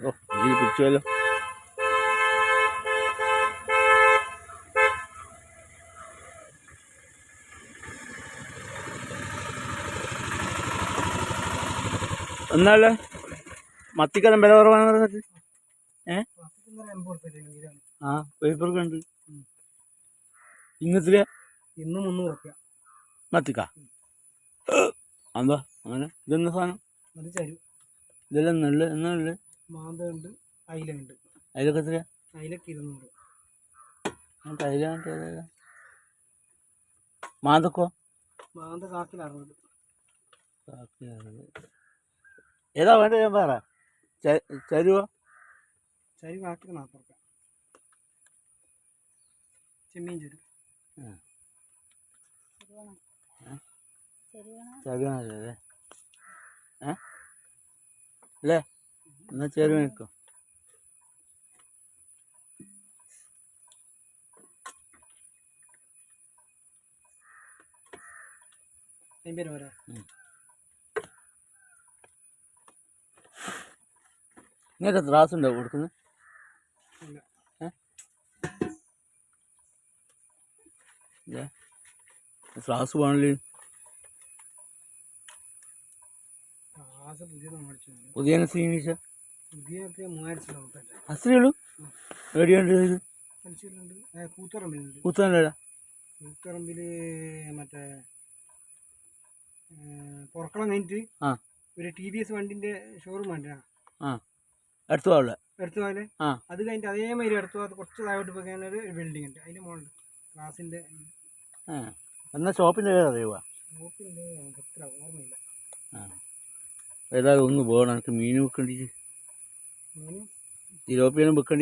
ഓ പിടിച്ചുവല്ലോ എന്നാലേ മത്തിക്കലം വില കുറവാണ് പറഞ്ഞത് ഏ ആ പേപ്പറൊക്കെ ഉണ്ട് ഇന്നത്തിൽ ഇന്ന് മുന്നൂറ് റുപ്യ മത്തിക്ക എന്താ അങ്ങനെ ഇതെന്താ സാധനം ഇതെല്ലാം നല്ല എന്നാ ഉള്ളത് മാന്ത ഉണ്ട് അയില ഉണ്ട്. അതിലൊക്കെ എത്രയാ? അയിലക്ക് ഇരുന്നൂറ്. മാതക്കോ മാന്ത കാക്കിൽ അറുപത്. ഏതാ വേണ്ടത് ഞാൻ പറ. ചരുവോ? ചരി കാക്കിൽ നാൽപ്പത് റുപ്യ. ചെമ്മീൻ ചരു. ചരുവാണല്ലേ അല്ലേ? എന്നാ ചേരുവ നിൽക്കോ നിങ്ങൾക്ക് ത്രാസ് ഉണ്ടോ കൊടുക്കുന്നത് ത്രാസ് വേണല്ലേ? പുതിയ സീനിച്ച അത്രേ ഉള്ളൂ എവിടെയുണ്ട് ഇത്? മത്സ്യത്തിലുണ്ട് കൂത്തുറമ്പിലുണ്ട് കുത്തനല്ല കൂത്തുറമ്പിൽ മറ്റേ പുറക്കളം കഴിഞ്ഞിട്ട് ആ. ഒരു ടി വി എസ് വണ്ടിന്റെ ഷോറൂം വേണ്ട ആ. അടുത്ത അടുത്ത ആ. അത് കഴിഞ്ഞിട്ട് അതേമാതിരി അടുത്ത കുറച്ച് താഴോട്ട് പോയി കഴിഞ്ഞാൽ ഒരു ബിൽഡിംഗ് ഉണ്ട്. അതിന്റെ മുകളിൽ ക്ലാസിന്റെ ആ. എന്നാൽ ഷോപ്പിന്റെ പേര് അറിയുക ഷോപ്പിന്റെ എത്ര ഓർമ്മയില്ല. ആ. ഏതായാലും ഒന്ന് പോകണം. എനിക്ക് മീൻ വെക്കണ്ടി അങ്ങനെ തിലോപ്പിയാനും വെക്കണ്ടി